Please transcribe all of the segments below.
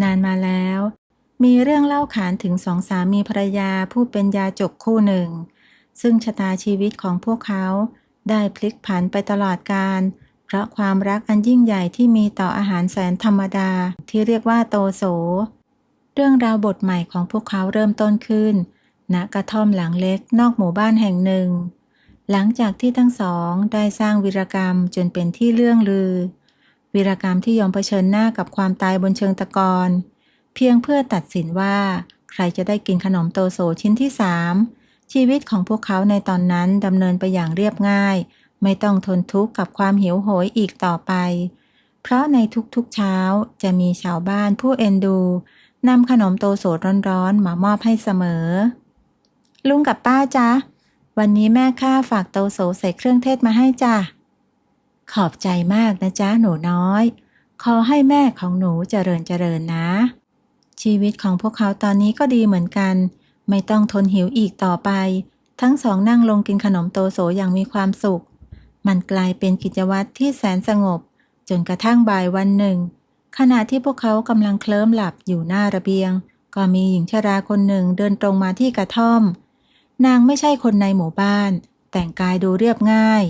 นานมาแล้ว มีเรื่องเล่าขานถึงสองสามีภรรยาผู้เป็นยาจกคู่หนึ่ง ซึ่งชะตาชีวิตของพวกเขาได้พลิกผันไปตลอดกาลเพราะความรักอันยิ่งใหญ่ที่มีต่ออาหารแสนธรรมดาที่เรียกว่าโตโส เรื่องราวบทใหม่ของพวกเขาเริ่มต้นขึ้นณกระท่อมหลังเล็กนอกหมู่บ้านแห่งหนึ่ง หลังจากที่ทั้งสองได้สร้างวีรกรรมจนเป็นที่เลื่องลือ วีรกรรมที่ยอมเผชิญหน้ากับความตายบนเชิงตะกอนเพียงเพื่อตัดสินว่า ใครจะได้กินขนมโตโซชิ้นที่สามชีวิตของพวกเขาในตอนนั้นดำเนินไปอย่างเรียบง่าย ไม่ต้องทนทุกข์กับความหิวโหยอีกต่อไป เพราะในทุกๆเช้าจะมีชาวบ้านผู้เอ็นดูนำขนมโตโสร้อนๆมามอบให้เสมอ ลุงกับป้าจ๊ะ วันนี้แม่ข้าฝากโตโสใส่เครื่องเทศมาให้จ้ะ ขอบใจมากนะจ๊ะหนูน้อย ขอให้แม่ของหนูเจริญเจริญนะ ชีวิตของพวกเขาตอนนี้ก็ดีเหมือนกัน ไม่ต้องทนหิวอีกต่อไป ทั้งสองนั่งลงกินขนมโตโสอย่างมีความสุข มันกลายเป็นกิจวัตรที่แสนสงบ จนกระทั่งบ่ายวันหนึ่ง ขณะที่พวกเขากำลังเคลิ้มหลับอยู่หน้าระเบียง ก็มีหญิงชราคนหนึ่งเดินตรงมาที่กระท่อม นางไม่ใช่คนในหมู่บ้าน แต่งกายดูเรียบง่าย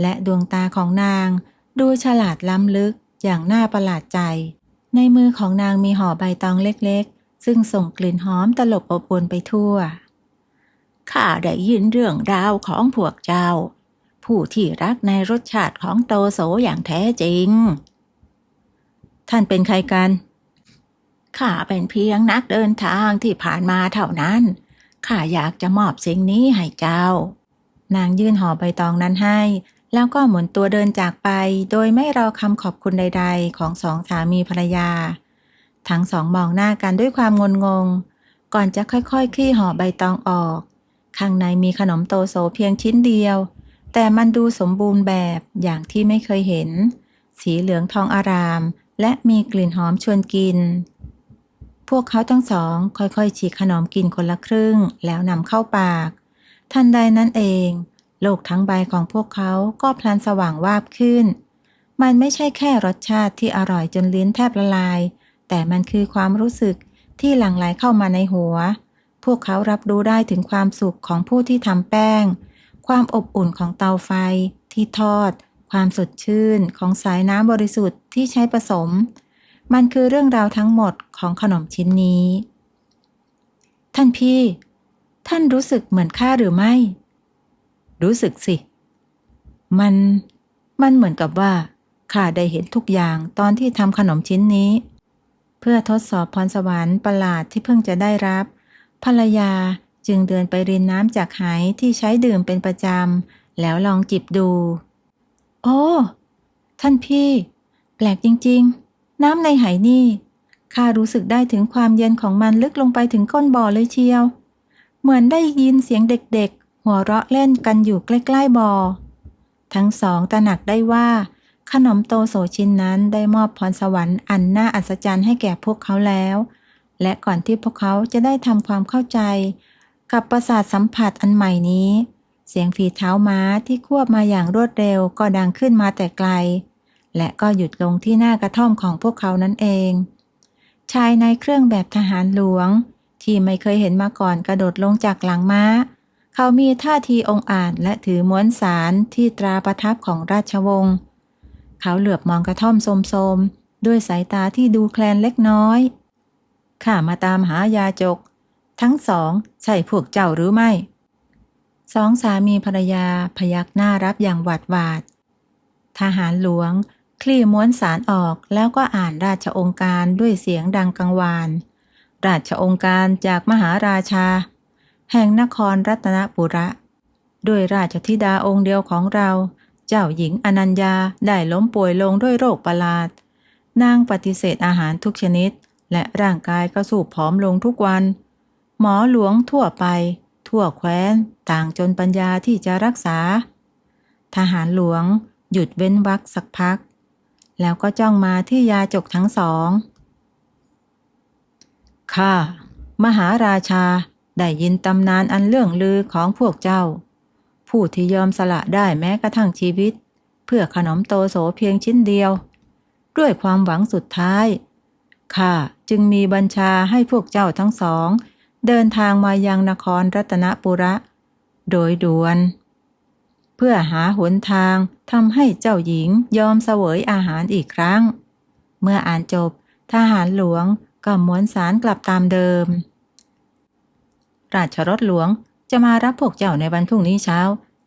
และดวงตาของนาง ดูฉลาดล้ำลึกอย่างน่าประหลาดใจ ในมือของนางมีห่อใบตองเล็กๆ ซึ่งส่งกลิ่นหอมตลบอบอวนไปทั่ว ข้าได้ยินเรื่องราวของพวกเจ้า ผู้ที่รักในรสชาติของโตโสอย่างแท้จริง ท่านเป็นใครกันข้าเป็นเพียงนักเดินทางที่ผ่านมาเท่านั้น ข้าอยากจะมอบสิ่งนี้ให้เจ้า นางยื่นห่อใบตองนั้นให้ แล้วก็หมุนตัวเดินจากไป โดยไม่รอคำขอบคุณใด ๆ ของสองสามีภรรยา ทั้งสองมองหน้ากันด้วยความงนงง ก่อนจะค่อยๆคลี่ห่อใบตองออก ข้างในมีขนมโตโสเพียงชิ้นเดียว แต่มันดูสมบูรณ์แบบอย่างที่ไม่เคยเห็น สีเหลืองทองอาราม และมีกลิ่นหอมชวนกิน พวกเขาทั้งสอง ค่อยๆฉีกขนมกินคนละครึ่ง แล้วนำเข้าปาก ทันใดนั้นเอง โลกทั้งใบของพวกเขาก็พลันสว่างวาบขึ้น มันไม่ใช่แค่รสชาติที่อร่อยจนลิ้นแทบละลาย แต่มันคือความรู้สึกที่หลั่งไหลเข้ามาในหัว พวกเขารับรู้ได้ถึงความสุขของผู้ที่ทำแป้ง ความอบอุ่นของเตาไฟที่ทอด ความสดชื่นของสายน้ำบริสุทธิ์ที่ใช้ผสม มันคือเรื่องราวทั้งหมดของขนมชิ้นนี้ ท่านพี่ ท่านรู้สึกเหมือนข้าหรือไม่ รู้สึกสิ มัน มันเหมือนกับว่าข้าได้เห็นทุกอย่างตอนที่ทำขนมชิ้นนี้ เพื่อทดสอบพรสวรรค์ประหลาดที่เพิ่งจะได้รับ ภรรยาจึงเดินไปรินน้ำจากไหที่ใช้ดื่มเป็นประจำ แล้วลองจิบดู โอ้ ท่านพี่ แปลกจริง ๆ น้ำในไหนี่ข้ารู้สึกได้ถึงความเย็นของมันลึกลงไปถึงก้นบ่อเลยเชียว เหมือนได้ยินเสียงเด็กๆ หัวเราะเล่นกันอยู่ใกล้ๆบ่อทั้งสองตระหนักได้ว่า ขนมโตโสชิ้นนั้นได้มอบพรสวรรค์อันน่าอัศจรรย์ให้แก่พวกเขาแล้ว และก่อนที่พวกเขาจะได้ทำความเข้าใจ กับประสาทสัมผัสอันใหม่นี้ เสียงฝีเท้าม้าที่ควบมาอย่างรวดเร็วก็ดังขึ้นมาแต่ไกล และก็หยุดลงที่หน้ากระท่อมของพวกเขานั่นเอง ชายในเครื่องแบบทหารหลวงที่ไม่เคยเห็นมาก่อนกระโดดลงจากหลังม้า เขามีท่าทีองอาจและถือม้วนสารที่ตราประทับของราชวงศ์ เขาเหลือบมองกระท่อมโสมๆ ด้วยสายตาที่ดูแคลนเล็กน้อย ข้ามาตามหายาจก ทั้งสองใช่พวกเจ้าหรือไม่ สองสามีภรรยาพยักหน้ารับอย่างหวาดหวาด ทหารหลวง คลี่ม้วนสารออกแล้วก็อ่านราชองค์การด้วยเสียงดังกังวาน ราชองค์การจากมหาราชา แห่งนครรัตนปุระ ด้วยราชธิดาองค์เดียวของเรา เจ้าหญิงอนัญญาได้ล้มป่วยลงด้วยโรคประหลาด นางปฏิเสธอาหารทุกชนิด และร่างกายก็สูบผอมลงทุกวัน หมอหลวงทั่วไป ทั่วแคว้น ต่างจนปัญญาที่จะรักษา ทหารหลวง หยุดเว้นวักสักพัก แล้วก็จ้องมาที่ยาจกทั้งสองข้ามหาราชา ได้ยินตำนานอันเรื่องลือของพวกเจ้า ผู้ที่ยอมสละได้แม้กระทั่งชีวิต เพื่อขนมโตโสเพียงชิ้นเดียว ด้วยความหวังสุดท้ายข้าจึงมีบัญชาให้พวกเจ้าทั้งสอง เดินทางมายังนครรัตนปุระ โดยด่วน เพื่อหาหนทางทำให้เจ้าหญิงยอมเสวยอาหารอีกครั้ง เมื่ออ่านจบทหารหลวงก็ม้วนสารกลับตามเดิม ราชรถหลวงจะมารับพวกเจ้าในวันพรุ่งนี้เช้า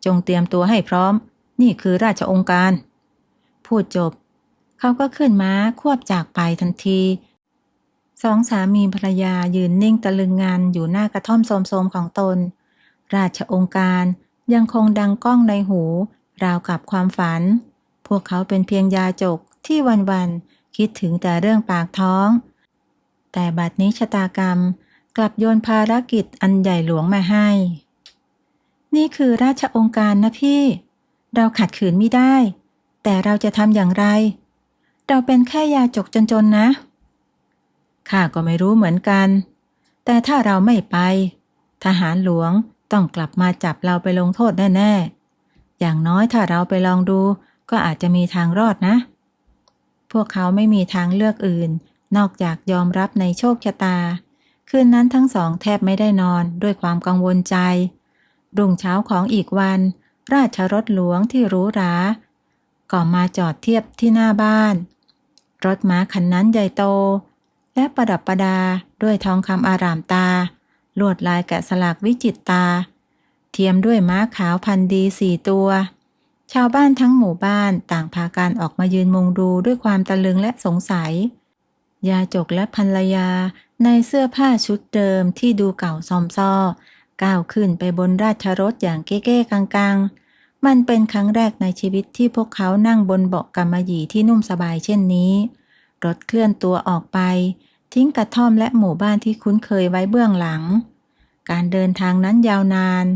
จงเตรียมตัวให้พร้อม นี่คือราชองค์การ พูดจบ เขาก็ขึ้นม้าควบจากไปทันทีสองสามีภรรยายืนนิ่งตะลึงงานอยู่หน้ากระท่อมโสมๆของตน ราชองค์การยังคงดังก้องในหู ราวกับความฝัน พวกเขาเป็นเพียงยาจกที่วันๆคิดถึงแต่เรื่องปากท้อง แต่บัดนี้ชะตากรรม กลับโยนภารกิจอันใหญ่หลวงมาให้ นี่คือราชองค์การนะพี่ เราขัดขืนไม่ได้ แต่เราจะทำอย่างไร เราเป็นแค่ยาจกจนๆนะ ข้าก็ไม่รู้เหมือนกัน แต่ถ้าเราไม่ไป ทหารหลวงต้องกลับมาจับเราไปลงโทษแน่ๆ อย่างน้อยถ้าเราไปลองดู ก็อาจจะมีทางรอดนะ พวกเขาไม่มีทางเลือกอื่น นอกจากยอมรับในโชคชะตา คืนนั้นทั้งสองแทบไม่ได้นอนด้วยความกังวลใจ รุ่งเช้าของอีกวัน ราชรถหลวงที่หรูหราก็มาจอดเทียบที่หน้าบ้าน รถม้าคันนั้นใหญ่โต และประดับประดาด้วยทองคำอารามตา ลวดลายแกะสลักวิจิตตา เทียมด้วยม้าขาวพันดีสี่ตัว ชาวบ้านทั้งหมู่บ้านต่างพากันออกมายืนมุงดูด้วยความตะลึงและสงสัย ยาจกและภรรยา ในเสื้อผ้าชุดเดิมที่ดูเก่าซอมซ่อก้าวขึ้นไปบนราชรถอย่างเก้ๆกังๆ มันเป็นครั้งแรกในชีวิตที่พวกเขานั่งบนเบาะกำมะหยี่ที่นุ่มสบายเช่นนี้ รถเคลื่อนตัวออกไป ทิ้งกระท่อมและหมู่บ้านที่คุ้นเคยไว้เบื้องหลัง การเดินทางนั้นยาวนาน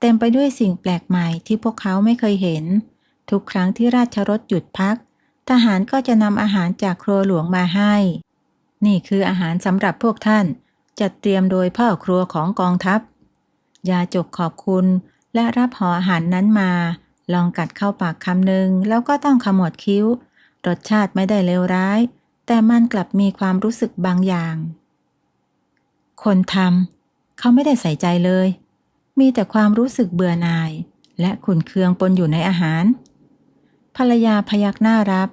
เต็มไปด้วยสิ่งแปลกใหม่ที่พวกเขาไม่เคยเห็น ทุกครั้งที่ราชรถหยุดพัก ทหารก็จะนำอาหารจากครัวหลวงมาให้ นี่คืออาหารสำหรับพวกท่าน จัดเตรียมโดยพ่อครัวของกองทัพ ยาจกขอบคุณและรับห่ออาหารนั้นมา ลองกัดเข้าปากคำหนึ่งแล้วก็ต้องขมวดคิ้ว รสชาติไม่ได้เลวร้าย แต่มันกลับมีความรู้สึกบางอย่าง คนทำเขาไม่ได้ใส่ใจเลย มีแต่ความรู้สึกเบื่อหน่าย และขุนเคืองปนอยู่ในอาหาร ภรรยาพยักหน้ารับ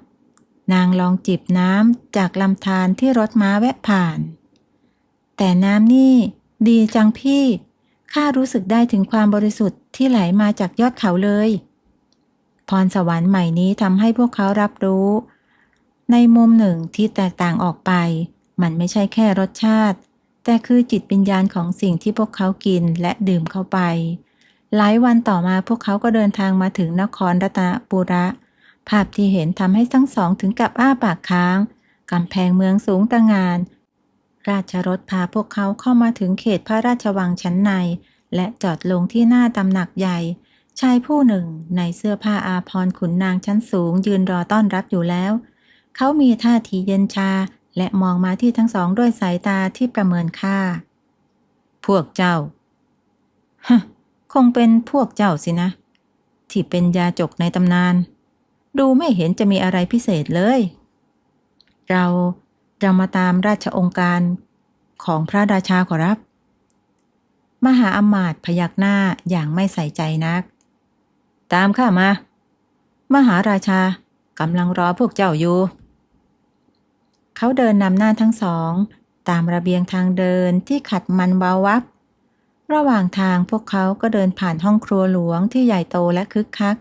นางลองจิบน้ำจากลำธารที่รถม้าแวะผ่าน แต่น้ำนี่ ดีจังพี่ ข้ารู้สึกได้ถึงความบริสุทธิ์ที่ไหลมาจากยอดเขาเลย พรสวรรค์ใหม่นี้ทำให้พวกเขารับรู้ ในมุมหนึ่งที่แตกต่างออกไป มันไม่ใช่แค่รสชาติ แต่คือจิตวิญญาณของสิ่งที่พวกเขากินและดื่มเข้าไป หลายวันต่อมาพวกเขาก็เดินทางมาถึงนครรัตนปุระ ภาพที่เห็นทำให้ทั้งสองถึงกับอ้าปากค้างกำแพงเมืองสูงตะงาน ราชรถพาพวกเขาเข้ามาถึงเขตพระราชวังชั้นใน และจอดลงที่หน้าตำหนักใหญ่ ชายผู้หนึ่งในเสื้อผ้าอาภรขุนนางชั้นสูงยืนรอต้อนรับอยู่แล้ว เขามีท่าทีเย็นชา และมองมาที่ทั้งสองด้วยสายตาที่ประเมินค่า พวกเจ้าฮคงเป็นพวกเจ้าสินะ ที่เป็นยาจกในตำนาน ดูไม่เห็นจะมีอะไรพิเศษเลย เราเรามาตามราชองค์การของพระราชาขอรับ มหาอมาตย์พยักหน้าอย่างไม่ใส่ใจนัก ตามข้ามา มหาราชากำลังรอพวกเจ้าอยู่ เขาเดินนำหน้าทั้งสอง ตามระเบียงทางเดินที่ขัดมันวาววับ ระหว่างทางพวกเขาก็เดินผ่านห้องครัวหลวงที่ใหญ่โตและคึกคัก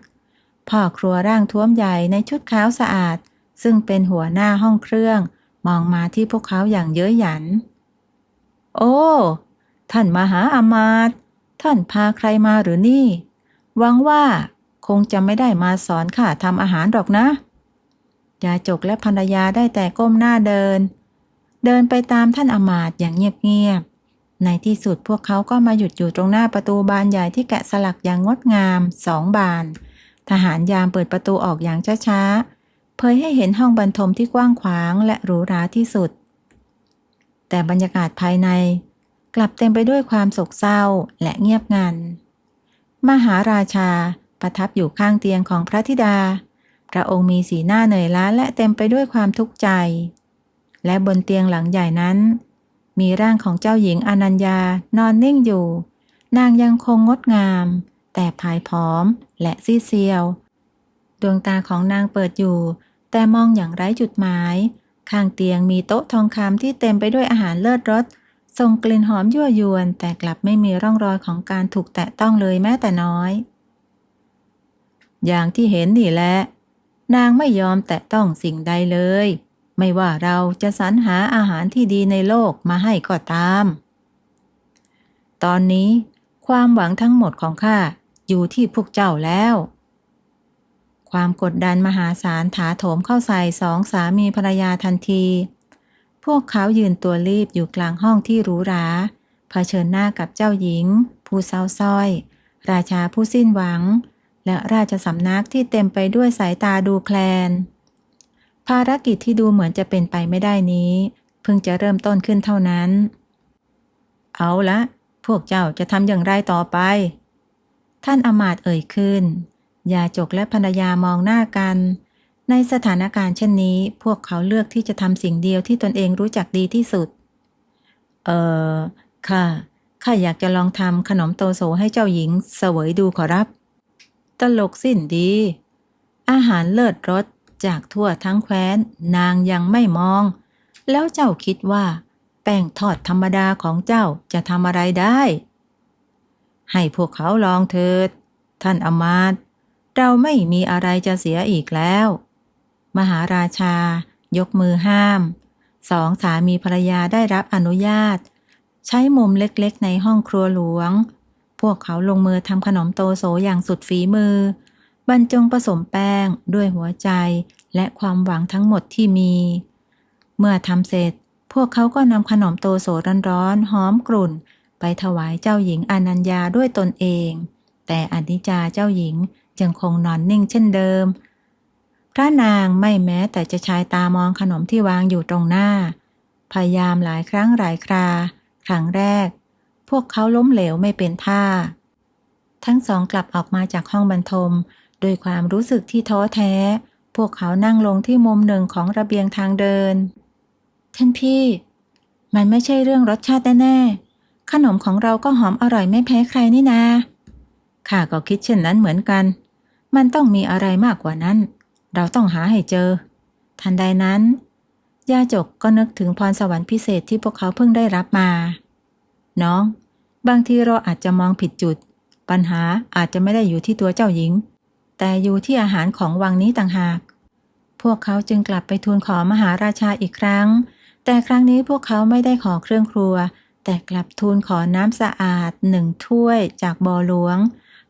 พ่อครัวร่างท้วมใหญ่ในชุดขาวสะอาด ซึ่งเป็นหัวหน้าห้องเครื่อง มองมาที่พวกเขาอย่างเย้ยหยัน โอ้ ท่านมหาอามาตย์ท่านพาใครมาหรือนี่ หวังว่าคงจะไม่ได้มาสอนข้าทำอาหารหรอกนะยาจกและภรรยาได้แต่ก้มหน้าเดิน เดินไปตามท่านอามาตย์อย่างเงียบๆ ในที่สุดพวกเขาก็มาหยุดอยู่ตรงหน้าประตูบานใหญ่ที่แกะสลักอย่างงดงามสองบาน ทหารยามเปิดประตูออกอย่างช้าๆ เผยให้เห็นห้องบรรทมที่กว้างขวางและหรูหราที่สุด แต่บรรยากาศภายในกลับเต็มไปด้วยความโศกเศร้าและเงียบงัน มหาราชาประทับอยู่ข้างเตียงของพระธิดา พระองค์มีสีหน้าเหนื่อยล้าและเต็มไปด้วยความทุกข์ใจ และบนเตียงหลังใหญ่นั้น มีร่างของเจ้าหญิงอนัญญานอนนิ่งอยู่ นางยังคงงดงาม แต่ผายผอมและซีเซียว ดวงตาของนางเปิดอยู่ แต่มองอย่างไร้จุดหมาย ข้างเตียงมีโต๊ะทองคำที่เต็มไปด้วยอาหารเลิศรสส่งกลิ่นหอมยั่วยวน แต่กลับไม่มีร่องรอยของการถูกแตะต้องเลยแม้แต่น้อย อย่างที่เห็นนี่แหละนางไม่ยอมแตะต้องสิ่งใดเลย ไม่ว่าเราจะสรรหาอาหารที่ดีในโลกมาให้ก็ตาม ตอนนี้ ความหวังทั้งหมดของข้า อยู่ที่พวกเจ้าแล้ว ความกดดันมหาศาลถาโถมเข้าใส่สองสามีภรรยาทันที พวกเขายืนตัวรีบอยู่กลางห้องที่หรูหราเผชิญหน้ากับเจ้าหญิง ผู้เศร้าส้อย ราชาผู้สิ้นหวัง และราชสำนักที่เต็มไปด้วยสายตาดูแคลน ภารกิจที่ดูเหมือนจะเป็นไปไม่ได้นี้ เพิ่งจะเริ่มต้นขึ้นเท่านั้น เอาละ พวกเจ้าจะทำอย่างไรต่อไป ท่านอมาตเอ่ยขึ้น ยาจกและภรรยามองหน้ากัน ในสถานการณ์เช่นนี้พวกเขาเลือกที่จะทำสิ่งเดียวที่ตนเองรู้จักดีที่สุด เออค่ะ ข้าอยากจะลองทำขนมโตโซให้เจ้าหญิงเสวยดูขอรับ ตลกสิ้นดี อาหารเลิศรสจากทั่วทั้งแคว้น นางยังไม่มอง แล้วเจ้าคิดว่า แป้งทอดธรรมดาของเจ้าจะทำอะไรได้ ให้พวกเขาลองเถิด ท่านอมาตย์เราไม่มีอะไรจะเสียอีกแล้ว มหาราชา ยกมือห้าม สองสามีภรรยาได้รับอนุญาต ใช้มุมเล็กๆ ในห้องครัวหลวง พวกเขาลงมือทำขนมโตโซอย่างสุดฝีมือ บรรจงผสมแป้งด้วยหัวใจและความหวังทั้งหมดที่มี เมื่อทำเสร็จ พวกเขาก็นำขนมโตโซร้อนๆหอมกรุ่น ไปถวายเจ้าหญิงอนัญญาด้วยตนเอง แต่อนิจจาเจ้าหญิงยังคงนอนนิ่งเช่นเดิม พระนางไม่แม้แต่จะชายตามองขนมที่วางอยู่ตรงหน้า พยายามหลายครั้งหลายครา ครั้งแรก พวกเขาล้มเหลวไม่เป็นท่า ทั้งสองกลับออกมาจากห้องบรรทมด้วยความรู้สึกที่ท้อแท้ พวกเขานั่งลงที่มุมหนึ่งของระเบียงทางเดิน ท่านพี่ มันไม่ใช่เรื่องรสชาติแน่ๆ ขนมของเราก็หอมอร่อยไม่แพ้ใครนี่นาข้าก็คิดเช่นนั้นเหมือนกัน มันต้องมีอะไรมากกว่านั้น เราต้องหาให้เจอ ทันใดนั้นยาจกก็นึกถึงพรสวรรค์พิเศษที่พวกเขาเพิ่งได้รับมา น้อง บางทีเราอาจจะมองผิดจุด ปัญหาอาจจะไม่ได้อยู่ที่ตัวเจ้าหญิง แต่อยู่ที่อาหารของวังนี้ต่างหาก พวกเขาจึงกลับไปทูลขอมหาราชาอีกครั้ง แต่ครั้งนี้พวกเขาไม่ได้ขอเครื่องครัว แต่กลับทูลขอน้ำสะอาดหนึ่งถ้วยจากบ่อหลวง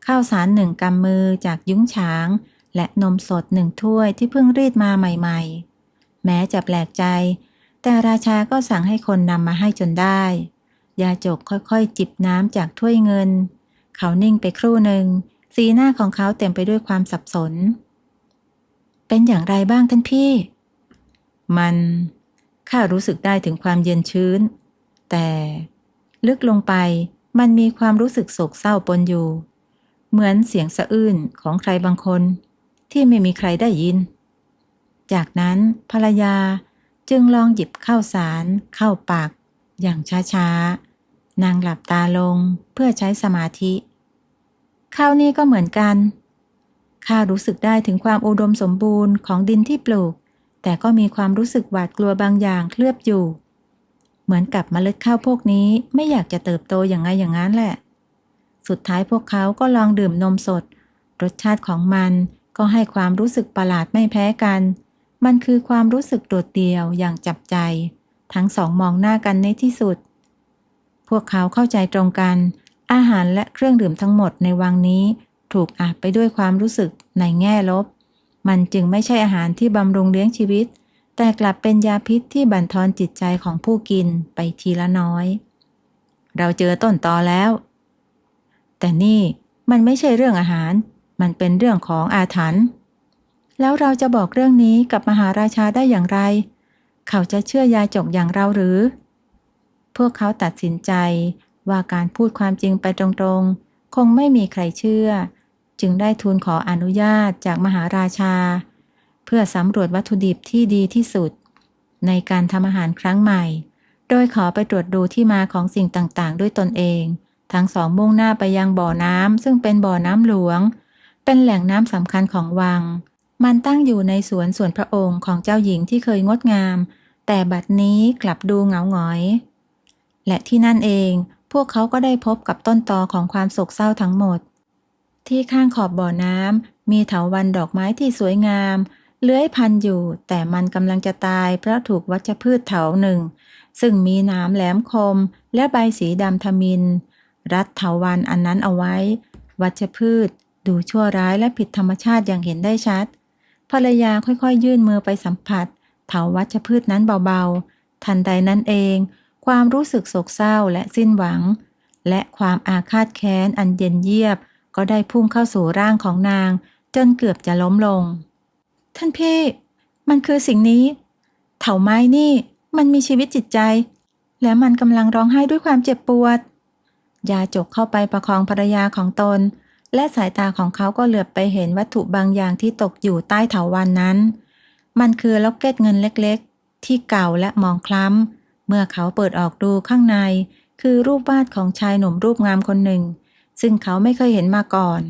ข้าวสารหนึ่งกำมือจากยุ้งฉาง และนมสดหนึ่งถ้วยที่เพิ่งรีดมาใหม่ๆ แม้จะแปลกใจ แต่ราชาก็สั่งให้คนนำมาให้จนได้ ยาจกค่อยๆ จิบน้ำจากถ้วยเงิน เขานิ่งไปครู่หนึ่ง สีหน้าของเขาเต็มไปด้วยความสับสน เป็นอย่างไรบ้างท่านพี่ มันข้ารู้สึกได้ถึงความเย็นชื้น แต่ลึกลงไปมันมีความรู้สึกโศกเศร้าปนอยู่ เหมือนเสียงสะอื้นของใครบางคน ที่ไม่มีใครได้ยิน จากนั้นภรรยาจึงลองหยิบข้าวสารเข้าปาก อย่างช้าๆ นางหลับตาลงเพื่อใช้สมาธิ ข้าวนี้ก็เหมือนกัน ข้ารู้สึกได้ถึงความอุดมสมบูรณ์ของดินที่ปลูก แต่ก็มีความรู้สึกหวาดกลัวบางอย่างเคลือบอยู่ เหมือนกับเมล็ดข้าวพวกนี้ไม่อยากจะเติบโตอย่างไงอย่างนั้นแหละ สุดท้ายพวกเขาก็ลองดื่มนมสด รสชาติของมันก็ให้ความรู้สึกประหลาดไม่แพ้กัน มันคือความรู้สึกโดดเดี่ยวอย่างจับใจ ทั้งสองมองหน้ากันในที่สุด พวกเขาเข้าใจตรงกัน อาหารและเครื่องดื่มทั้งหมดในวังนี้ ถูกอาบไปด้วยความรู้สึกในแง่ลบ มันจึงไม่ใช่อาหารที่บำรุงเลี้ยงชีวิต แต่กลับเป็นยาพิษที่บั่นทอนจิตใจของผู้กินไปทีละน้อย เราเจอต้นตอแล้ว แต่นี่มันไม่ใช่เรื่องอาหาร มันเป็นเรื่องของอาถรรพ์แล้วเราจะบอกเรื่องนี้กับมหาราชาได้อย่างไร เขาจะเชื่อยาจกอย่างเราหรือ พวกเขาตัดสินใจว่าการพูดความจริงไปตรงๆ คงไม่มีใครเชื่อ จึงได้ทูลขออนุญาตจากมหาราชา เพื่อสำรวจวัตถุดิบที่ดีที่สุด ในการทำอาหารครั้งใหม่ โดยขอไปตรวจดูที่มาของสิ่งต่างๆ ด้วยตนเอง ทั้งสองมุ่งหน้าไปยังบ่อน้ำซึ่งเป็นบ่อน้ำหลวง เป็นแหล่งน้ำสำคัญของวัง มันตั้งอยู่ในสวนส่วนพระองค์ของเจ้าหญิงที่เคยงดงาม แต่บัดนี้กลับดูเหงาหงอย และที่นั่นเอง พวกเขาก็ได้พบกับต้นตอของความโศกเศร้าทั้งหมด ที่ข้างขอบบ่อน้ำมีเถาวันดอกไม้ที่สวยงาม เลื้อยพันอยู่ แต่มันกำลังจะตายเพราะถูกวัชพืชเถาหนึ่ง ซึ่งมีหน้ำแหลมคม และใบสีดำทมิน รัดเถาวันอันนั้นเอาไว้ วัชพืช ดูชั่วร้ายและผิดธรรมชาติอย่างเห็นได้ชัด ภรรยาค่อยๆ ยื่นมือไปสัมผัส เถาวัชพืชนั้นเบาๆ ทันใดนั้นเอง ความรู้สึกโศกเศร้าและสิ้นหวัง และความอาฆาตแค้นอันเย็นเยียบ ก็ได้พุ่งเข้าสู่ร่างของนาง จนเกือบจะล้มลง ท่านพี่ มันคือสิ่งนี้ เถาไม้นี่ มันมีชีวิตจิตใจ และมันกำลังร้องไห้ด้วยความเจ็บปวด ยาจกเข้าไปประคองภรรยาของตน และสายตาของเขาก็เหลือบไปเห็นวัตถุบางอย่างที่ตกอยู่ใต้เถาวันนั้น มันคือล็อกเก็ตเงินเล็กๆ ที่เก่าและมองคล้ำ เมื่อเขาเปิดออกดูข้างใน คือรูปวาดของชายหนุ่มรูปงามคนหนึ่ง ซึ่งเขาไม่เคยเห็นมาก่อน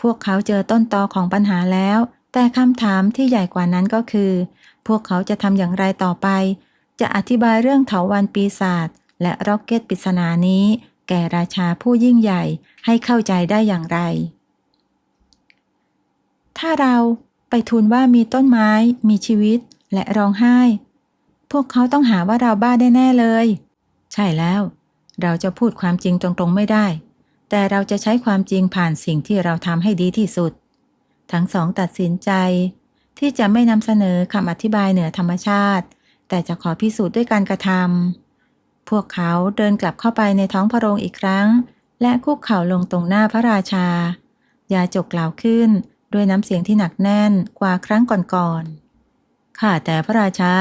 พวกเขาเจอต้นตอของปัญหาแล้ว แต่คำถามที่ใหญ่กว่านั้นก็คือ พวกเขาจะทำอย่างไรต่อไป จะอธิบายเรื่องเถาวันปีศาจและร็อกเก็ตปริศนานี้ แก่ราชาผู้ยิ่งใหญ่ให้เข้าใจได้อย่างไร ถ้าเราไปทูลว่ามีต้นไม้ มีชีวิต และร้องไห้ พวกเขาต้องหาว่าเราบ้าได้แน่เลย ใช่แล้ว เราจะพูดความจริงตรงๆไม่ได้ แต่เราจะใช้ความจริงผ่านสิ่งที่เราทำให้ดีที่สุด ทั้งสองตัดสินใจ ที่จะไม่นำเสนอคำอธิบายเหนือธรรมชาติ แต่จะขอพิสูจน์ด้วยการกระทำพวกเขาเดินกลับเข้าไปในท้องพระโรงอีกครั้ง และคุกเข่าลงตรงหน้าพระราชายาจกกล่าวขึ้นด้วยน้ำเสียงที่หนักแน่นกว่าครั้งก่อนๆข้าแต่พระราชา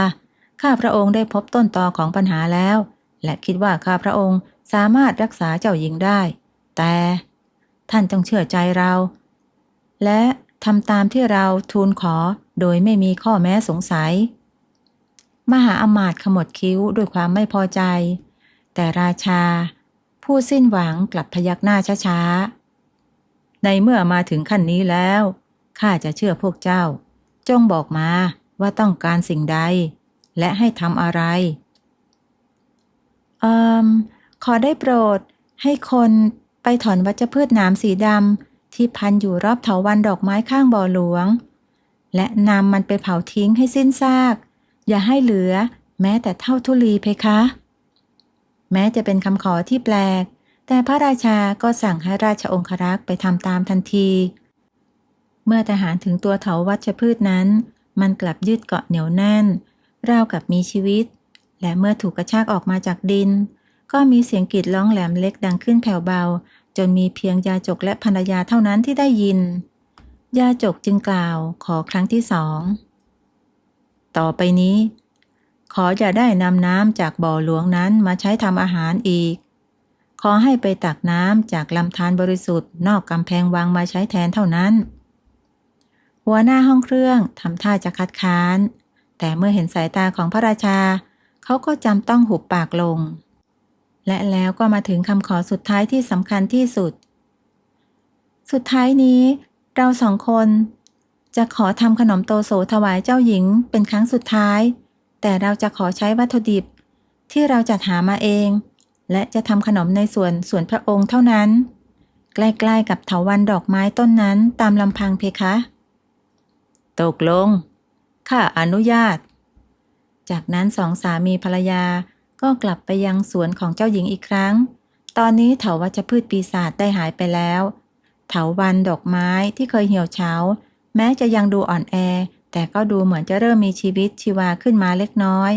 ข้าพระองค์ได้พบต้นตอของปัญหาแล้ว และคิดว่าข้าพระองค์สามารถรักษาเจ้าหญิงได้ แต่ท่านจงเชื่อใจเรา และ ทำตามที่เราทูลขอโดยไม่มีข้อแม้สงสัย มหาอมาตย์ขมวดคิ้วด้วยความไม่พอใจ แต่ราชา ผู้สิ้นหวังกลับพยักหน้าช้าๆ ในเมื่อมาถึงขั้นนี้แล้ว ข้าจะเชื่อพวกเจ้า จงบอกมาว่าต้องการสิ่งใด และให้ทำอะไรเอ่อขอได้โปรดให้คนไปถอนวัชพืชหนามสีดำ ที่พันอยู่รอบเถาวันดอกไม้ข้างบ่อหลวง และนำมันไปเผาทิ้งให้สิ้นซาก อย่าให้เหลือแม้แต่เท่าทุลีเพคะ แม้จะเป็นคำขอที่แปลก แต่พระราชาก็สั่งให้ราชองครักษ์ไปทำตามทันที เมื่อทหารถึงตัวเถาวัชพืชนั้น มันกลับยืดเกาะเหนียวแน่น ราวกับมีชีวิต และเมื่อถูกกระชากออกมาจากดิน ก็มีเสียงกรีดร้องแหลมเล็กดังขึ้นแผ่วเบา จนมีเพียงยาจกและภรรยาเท่านั้นที่ได้ยิน ยาจกจึงกล่าวขอครั้งที่สอง ต่อไปนี้ ขออย่าได้นำน้ำจากบ่อหลวงนั้นมาใช้ทำอาหารอีก ขอให้ไปตักน้ำจากลำธารบริสุทธิ์นอกกำแพงวังมาใช้แทนเท่านั้น หัวหน้าห้องเครื่องทำท่าจะคัดค้าน แต่เมื่อเห็นสายตาของพระราชา เขาก็จำต้องหุบปากลง และแล้วก็มาถึงคำขอสุดท้ายที่สำคัญที่สุด สุดท้ายนี้ เราสองคน จะขอทำขนมโตโสถวายเจ้าหญิงเป็นครั้งสุดท้าย แต่เราจะขอใช้วัตถุดิบ ที่เราจัดหามาเอง และจะทำขนมในส่วนส่วนพระองค์เท่านั้น ใกล้ๆกับเถาวันดอกไม้ต้นนั้นตามลำพังเพคะ ตกลง ข้าอนุญาต จากนั้นสองสามีภรรยา ก็กลับไปยังสวนของเจ้าหญิงอีกครั้ง ตอนนี้เถาวัชพืชปีศาจได้หายไปแล้ว เถาวันดอกไม้ที่เคยเหี่ยวเฉา แม้จะยังดูอ่อนแอ แต่ก็ดูเหมือนจะเริ่มมีชีวิตชีวาขึ้นมาเล็กน้อย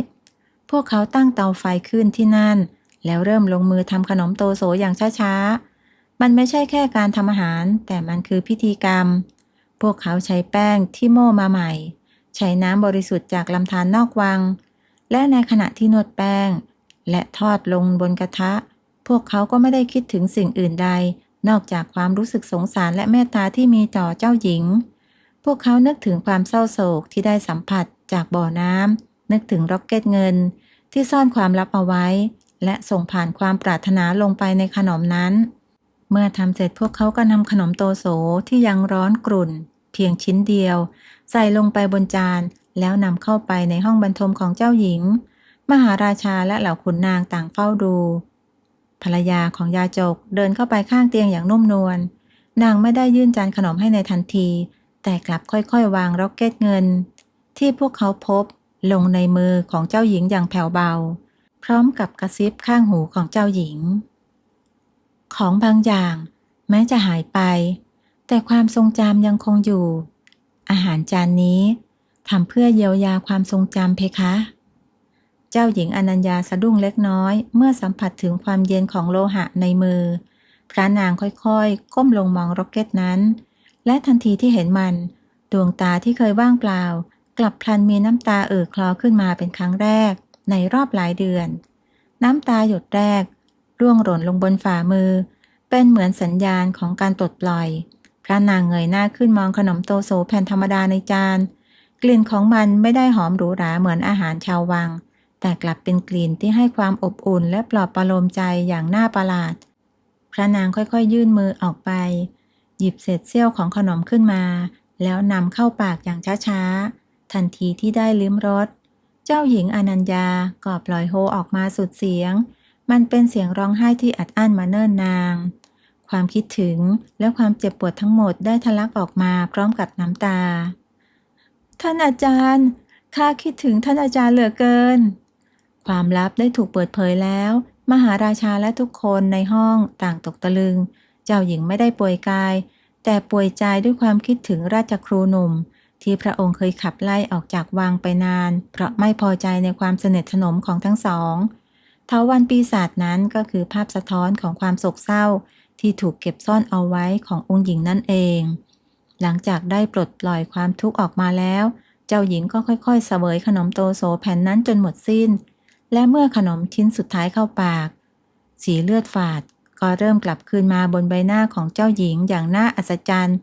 พวกเขาตั้งเตาไฟขึ้นที่นั่น แล้วเริ่มลงมือทำขนมโตโสอย่างช้าๆ มันไม่ใช่แค่การทำอาหาร แต่มันคือพิธีกรรม พวกเขาใช้แป้งที่โม่มาใหม่ ใช้น้ำบริสุทธิ์จากลำธารนอกวัง และในขณะที่นวดแป้ง และทอดลงบนกระทะ พวกเขาก็ไม่ได้คิดถึงสิ่งอื่นใด นอกจากความรู้สึกสงสารและเมตตาที่มีต่อเจ้าหญิง พวกเขานึกถึงความเศร้าโศกที่ได้สัมผัสจากบ่อน้ำนึกถึงร็อกเก็ตเงิน ที่ซ่อนความลับเอาไว้ และส่งผ่านความปรารถนาลงไปในขนมนั้น เมื่อทำเสร็จพวกเขาก็นำขนมโตโสที่ยังร้อนกรุ่น เพียงชิ้นเดียว ใส่ลงไปบนจานแล้วนำเข้าไปในห้องบรรทมของเจ้าหญิง มหาราชาและเหล่าขุนนางต่างเฝ้าดู ภรรยาของยาจกเดินเข้าไปข้างเตียงอย่างนุ่มนวล นางไม่ได้ยื่นจานขนมให้ในทันที แต่กลับค่อยๆ วางร็อกเก็ตเงิน ที่พวกเขาพบลงในมือของเจ้าหญิงอย่างแผ่วเบา พร้อมกับกระซิบข้างหูของเจ้าหญิง ของบางอย่าง แม้จะหายไป แต่ความทรงจำยังคงอยู่ อาหารจานนี้ทำเพื่อเยียวยาความทรงจำเพคะ เจ้าหญิงอนัญญาสะดุ้งเล็กน้อย เมื่อสัมผัสถึงความเย็นของโลหะในมือ พระนางค่อยๆ ก้มลงมองร็อกเก็ตนั้น และทันทีที่เห็นมัน ดวงตาที่เคยว่างเปล่า กลับพลันมีน้ำตาเอ่อคลอขึ้นมาเป็นครั้งแรก ในรอบหลายเดือน น้ำตาหยดแรก ร่วงหล่นลงบนฝ่ามือ เป็นเหมือนสัญญาณของการปลดปล่อย พระนางเงยหน้าขึ้นมองขนมโตโซแผ่นธรรมดาในจานกลิ่นของมันไม่ได้หอมหรูหราเหมือนอาหารชาววัง แต่กลับเป็นกลิ่นที่ให้ความอบอุ่นและปลอบประโลมใจอย่างน่าประหลาด พระนางค่อยๆ ยื่นมือออกไป หยิบเศษเสี้ยวของขนมขึ้นมา แล้วนำเข้าปากอย่างช้าๆ ทันทีที่ได้ลิ้มรส เจ้าหญิงอนัญญาก็ปล่อยโฮออกมาสุดเสียง มันเป็นเสียงร้องไห้ที่อัดอั้นมาเนิ่นนานความคิดถึงและความเจ็บปวดทั้งหมดได้ทะลักออกมาพร้อมกับน้ำตา ท่านอาจารย์ ข้าคิดถึงท่านอาจารย์เหลือเกิน ความลับได้ถูกเปิดเผยแล้ว มหาราชาและทุกคนในห้องต่างตกตะลึง เจ้าหญิงไม่ได้ป่วยกาย แต่ป่วยใจด้วยความคิดถึงราชครูหนุ่ม ที่พระองค์เคยขับไล่ออกจากวังไปนาน เพราะไม่พอใจในความสนิทสนมของทั้งสองเทาวันปีศาจนั้นก็คือภาพสะท้อนของความโศกเศร้า ที่ถูกเก็บซ่อนเอาไว้ขององค์หญิงนั่นเอง หลังจากได้ปลดปล่อยความทุกข์ออกมาแล้ว เจ้าหญิงก็ค่อยๆเสวยขนมโตโซแผ่นนั้นจนหมดสิ้น และเมื่อขนมชิ้นสุดท้ายเข้าปาก สีเลือดฝาดก็เริ่มกลับคืนมาบนใบหน้าของเจ้าหญิงอย่างน่าอัศจรรย์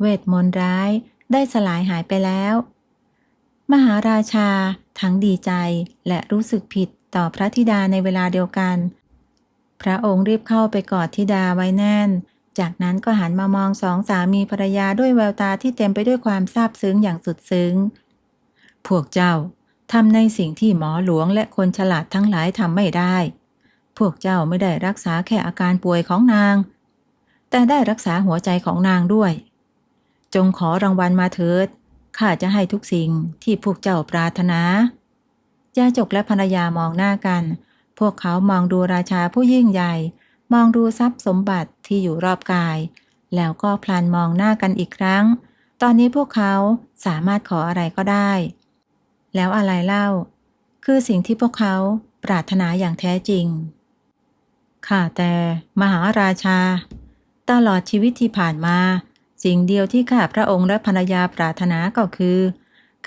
เวทมนต์ร้ายได้สลายหายไปแล้ว มหาราชาทั้งดีใจและรู้สึกผิดต่อพระธิดาในเวลาเดียวกัน พระองค์รีบเข้าไปกอดธิดาไว้แน่น จากนั้นก็หันมามองสองสามีภรรยาด้วยแววตาที่เต็มไปด้วยความซาบซึ้งอย่างสุดซึ้ง พวกเจ้า ทำในสิ่งที่หมอหลวงและคนฉลาดทั้งหลายทำไม่ได้ พวกเจ้าไม่ได้รักษาแค่อาการป่วยของนาง แต่ได้รักษาหัวใจของนางด้วย จงขอรางวัลมาเถิด ข้าจะให้ทุกสิ่งที่พวกเจ้าปรารถนา ยาจกและภรรยามองหน้ากัน พวกเขามองดูราชาผู้ยิ่งใหญ่ มองดูทรัพย์สมบัติที่อยู่รอบกาย แล้วก็พลันมองหน้ากันอีกครั้ง ตอนนี้พวกเขาสามารถขออะไรก็ได้ แล้วอะไรเล่า คือสิ่งที่พวกเขาปรารถนาอย่างแท้จริงข้าแต่มหาราชา ตลอดชีวิตที่ผ่านมา สิ่งเดียวที่ข้าพระองค์และภรรยาปรารถนาก็คือ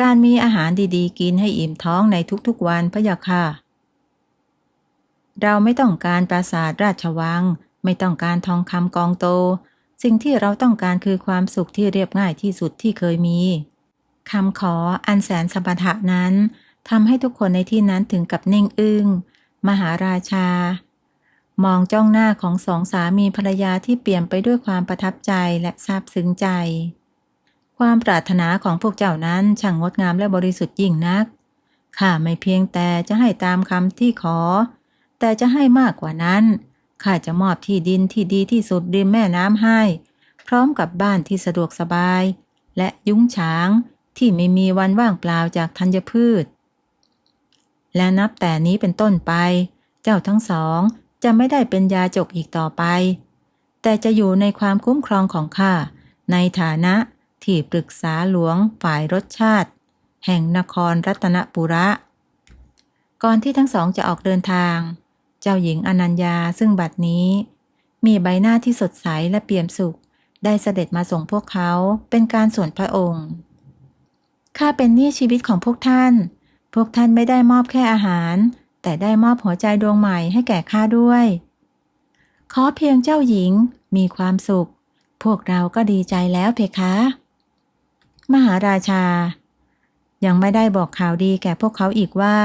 การมีอาหารดีๆ กินให้อิ่มท้องในทุกๆวันพะยะค่ะ เราไม่ต้องการปราสาทราชวัง ไม่ต้องการทองคำกองโต สิ่งที่เราต้องการคือความสุขที่เรียบง่ายที่สุดที่เคยมี คำขออันแสนสมรรถะนั้นทำให้ทุกคนในที่นั้นถึงกับนิ่งอึง้ง มหาราชา มองจ้องหน้าของสองสามีภรรยาที่เปลี่ยมไปด้วยความประทับใจและซาบซึ้งใจ ความปรารถนาของพวกเจ้านั้นช่างงดงามและบริสุทธิ์ยิ่งนัก ข้าไม่เพียงแต่จะให้ตามคำที่ขอ แต่จะให้มากกว่านั้น ข้าจะมอบที่ดินที่ดีที่สุดริมแม่น้ำให้ พร้อมกับบ้านที่สะดวกสบาย และยุ้งฉาง ที่ไม่มีวันว่างเปล่าจากธัญพืช และนับแต่นี้เป็นต้นไป เจ้าทั้งสองจะไม่ได้เป็นยาจกอีกต่อไป แต่จะอยู่ในความคุ้มครองของข้าในฐานะที่ปรึกษาหลวงฝ่ายรสชาติ แห่งนครรัตนปุระ ก่อนที่ทั้งสองจะออกเดินทาง เจ้าหญิงอนัญญาซึ่งบัดนี้ มีใบหน้าที่สดใสและเปี่ยมสุข ได้เสด็จมาส่งพวกเขาเป็นการส่วนพระองค์ ข้าเป็นหนี้ชีวิตของพวกท่าน พวกท่านไม่ได้มอบแค่อาหาร แต่ได้มอบหัวใจดวงใหม่ให้แก่ข้าด้วย ขอเพียงเจ้าหญิงมีความสุข พวกเราก็ดีใจแล้วเพคะ มหาราชา ยังไม่ได้บอกข่าวดีแก่พวกเขาอีกว่า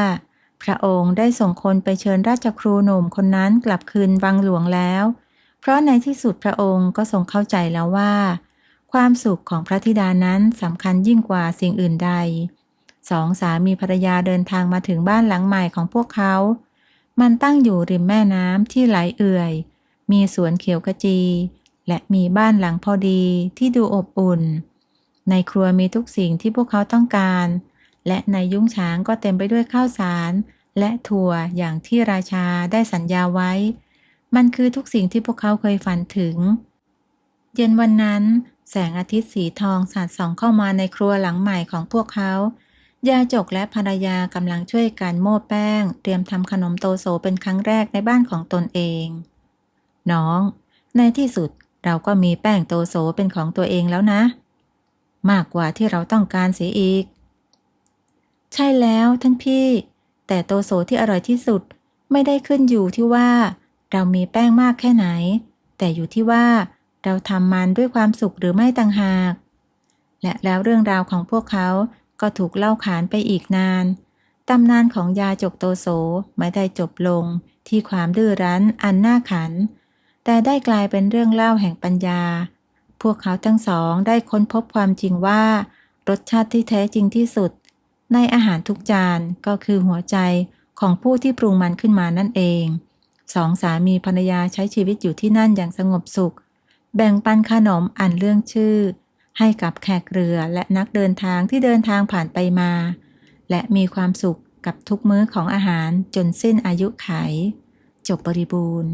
พระองค์ได้ส่งคนไปเชิญราชครูหนุ่มคนนั้นกลับคืนวังหลวงแล้ว เพราะในที่สุดพระองค์ก็ทรงเข้าใจแล้วว่า ความสุขของพระธิดานั้นสำคัญยิ่งกว่าสิ่งอื่นใด สองสามีภรรยาเดินทางมาถึงบ้านหลังใหม่ของพวกเขา มันตั้งอยู่ริมแม่น้ำที่ไหลเอื่อย มีสวนเขียวขจี และมีบ้านหลังพอดีที่ดูอบอุ่น ในครัวมีทุกสิ่งที่พวกเขาต้องการ และในยุ้งฉางก็เต็มไปด้วยข้าวสาร และถั่วอย่างที่ราชาได้สัญญาไว้ มันคือทุกสิ่งที่พวกเขาเคยฝันถึง เย็นวันนั้น แสงอาทิตย์สีทองสาดส่องเข้ามาในครัวหลังใหม่ของพวกเขา ยาจกและภรรยากำลังช่วยกันโม่แป้ง เตรียมทำขนมโตโซเป็นครั้งแรกในบ้านของตนเอง น้อง ในที่สุดเราก็มีแป้งโตโซเป็นของตัวเองแล้วนะ มากกว่าที่เราต้องการเสียอีก ใช่แล้วท่านพี่ แต่โตโซที่อร่อยที่สุดไม่ได้ขึ้นอยู่ที่ว่า เรามีแป้งมากแค่ไหน แต่อยู่ที่ว่า เราทำมันด้วยความสุขหรือไม่ต่างหาก และแล้วเรื่องราวของพวกเขาก็ถูกเล่าขานไปอีกนาน ตำนานของยาจกโตโสไม่ได้จบลงที่ความดื้อรั้นอันน่าขัน แต่ได้กลายเป็นเรื่องเล่าแห่งปัญญา พวกเขาทั้งสองได้ค้นพบความจริงว่า รสชาติที่แท้จริงที่สุด ในอาหารทุกจานก็คือหัวใจของผู้ที่ปรุงมันขึ้นมานั่นเอง สองสามีภรรยาใช้ชีวิตอยู่ที่นั่นอย่างสงบสุข แบ่งปันขนมอันเรื่องชื่อ ให้กับแขกเรือและนักเดินทางที่เดินทางผ่านไปมา และมีความสุขกับทุกมื้อของอาหารจนสิ้นอายุไข จบบริบูรณ์